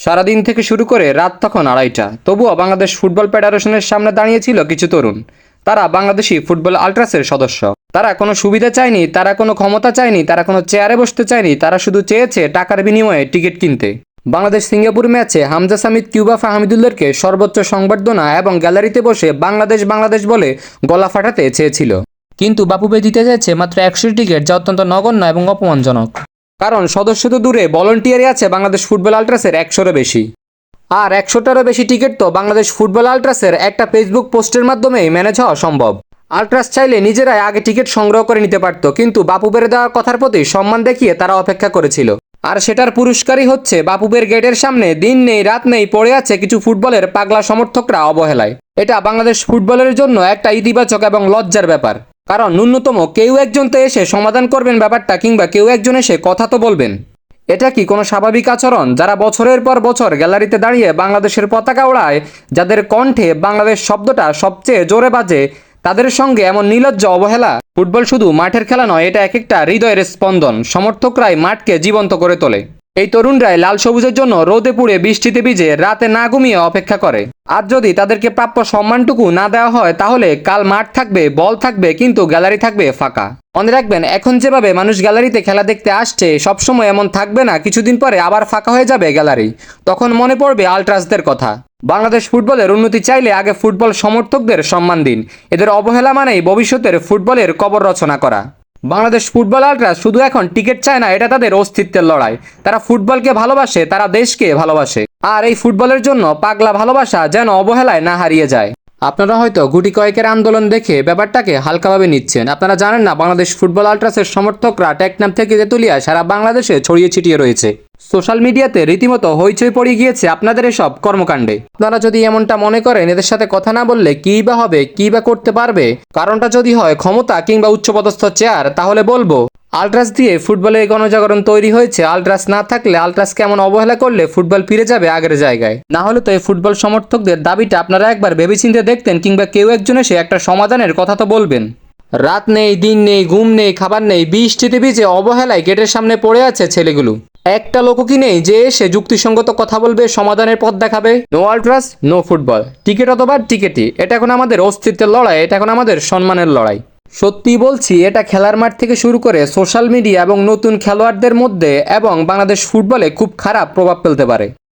সারাদিন থেকে শুরু করে রাত তখন আড়াইটা। তবুও বাংলাদেশ ফুটবল ফেডারেশনের সামনে দাঁড়িয়েছিল কিছু তরুণ। তারা বাংলাদেশি ফুটবল আল্ট্রাসের সদস্য। তারা কোনো সুবিধা চায়নি, তারা কোনো ক্ষমতা চায়নি, তারা কোনো চেয়ারে বসতে চায়নি, তারা শুধু চেয়েছে টাকার বিনিময়ে টিকিট কিনতে। বাংলাদেশ সিঙ্গাপুর ম্যাচে হামজা সামিদ কিউবা ফাহমিদুল্লাহকে সর্বোচ্চ সংবর্ধনা এবং গ্যালারিতে বসে বাংলাদেশ বাংলাদেশ বলে গলা ফাটাতে চেয়েছিল। কিন্তু বাপুবে দিতে চাইছে মাত্র একশো টিকিট যা অত্যন্ত নগণ্য এবং অপমানজনক। কারণ সদস্য তো দূরে ভলেন্টিয়ারই আছে, বাংলাদেশ ফুটবল আল্ট্রাসের একশোরও বেশি। আর একশোটারও বেশি টিকিট তো বাংলাদেশ ফুটবল আল্ট্রাসের একটা ফেসবুক পোস্টের মাধ্যমেই ম্যানেজ হওয়া সম্ভব। আল্ট্রাস চাইলে নিজেরাই আগে টিকিট সংগ্রহ করে নিতে পারত, কিন্তু বাপু বেড়ে দেওয়ার কথার প্রতি সম্মান দেখিয়ে তারা অপেক্ষা করেছিল। আর সেটার পুরস্কারই হচ্ছে বাপুবের গেটের সামনে দিন নেই, রাত নেই পড়ে আছে কিছু ফুটবলের পাগলা সমর্থকরা অবহেলায়। এটা বাংলাদেশ ফুটবলের জন্য একটা ইতিবাচক এবং লজ্জার ব্যাপার। কারণ ন্যূনতম কেউ একজন তো এসে সমাধান করবেন ব্যাপারটা কিংবা কেউ একজন এসে কথা তো বলবেন। এটা কি কোনো স্বাভাবিক আচরণ? যারা বছরের পর বছর গ্যালারিতে দাঁড়িয়ে বাংলাদেশের পতাকা ওড়ায়, যাদের কণ্ঠে বাংলাদেশ শব্দটা সবচেয়ে জোরে বাজে, তাদের সঙ্গে এমন নির্লজ্জ অবহেলা? ফুটবল শুধু মাঠের খেলা নয়, এটা এক একটা হৃদয়ের স্পন্দন। সমর্থকরাই মাঠকে জীবন্ত করে তোলে। এই তরুণরাই লাল সবুজের জন্য রোদে পুড়ে বৃষ্টিতে ভিজে রাতে না ঘুমিয়ে অপেক্ষা করে। আর যদি তাদেরকে প্রাপ্য সম্মানটুকু না দেওয়া হয়, তাহলে কাল মাঠ থাকবে, বল থাকবে, কিন্তু গ্যালারি থাকবে ফাঁকা। মনে রাখবেন, এখন যেভাবে মানুষ গ্যালারিতে খেলা দেখতে আসছে, সবসময় এমন থাকবে না, কিছুদিন পরে আবার ফাঁকা হয়ে যাবে গ্যালারি। তখন মনে পড়বে আলট্রাসদের কথা। বাংলাদেশ ফুটবলের উন্নতি চাইলে আগে ফুটবল সমর্থকদের সম্মান দিন। এদের অবহেলা মানেই ভবিষ্যতের ফুটবলের কবর রচনা করা। বাংলাদেশ ফুটবলাররা শুধু এখন টিকিট চায় না, এটা তাদের অস্তিত্বের লড়াই। তারা ফুটবলকে ভালোবাসে, তারা দেশকে ভালোবাসে। আর এই ফুটবলের জন্য পাগলা ভালোবাসা যেন অবহেলায় না হারিয়ে যায়। আপনারা হয়তো গুটি কয়েকের আন্দোলন দেখে ব্যাপারটাকে হালকাভাবে নিচ্ছেন। আপনারা জানেন না, বাংলাদেশ ফুটবল আলট্রাসের সমর্থকরা টেকনাম থেকে তেতুলিয়া সারা বাংলাদেশে ছড়িয়ে ছিটিয়ে রয়েছে। সোশ্যাল মিডিয়াতে রীতিমতো হইচই পড়ে গিয়েছে আপনাদের এসব কর্মকাণ্ডে। আপনারা যদি এমনটা মনে করেন, এদের সাথে কথা না বললে কী বা হবে, কী বা করতে পারবে? কারণটা যদি হয় ক্ষমতা কিংবা উচ্চপদস্থ চেয়ার, তাহলে বলব আলট্রাস দিয়ে ফুটবলে গণজাগরণ তৈরি হয়েছে। আলট্রাস না থাকলে আলট্রাস কেমন অবহেলা করলে ফুটবল ফিরে যাবে আগের জায়গায়? না হলে তো এই ফুটবল সমর্থকদের দাবিটা আপনারা একবার ভেবেচিন্তে দেখতেন কিংবা কেউ একজন এসে একটা সমাধানের কথা তো বলবেন। রাত নেই, দিন নেই, ঘুম নেই, খাবার নেই, বৃষ্টিতে ভিজে অবহেলায় গেটের সামনে পড়ে আছে ছেলেগুলো। একটা লোকও কি নেই যে সে যুক্তিসঙ্গত কথা বলবে, সমাধানের পথ দেখাবে? No ultras no football ticket অথবা টিকিটই। এটা এখন আমাদের অস্তিত্বের লড়াই, এটা এখন আমাদের সম্মানের লড়াই। সত্যি বলছি, এটা খেলার মাঠ থেকে শুরু করে সোশ্যাল মিডিয়া এবং নতুন খেলোয়াড়দের মধ্যে এবং বাংলাদেশ ফুটবলে খুব খারাপ প্রভাব ফেলতে পারে।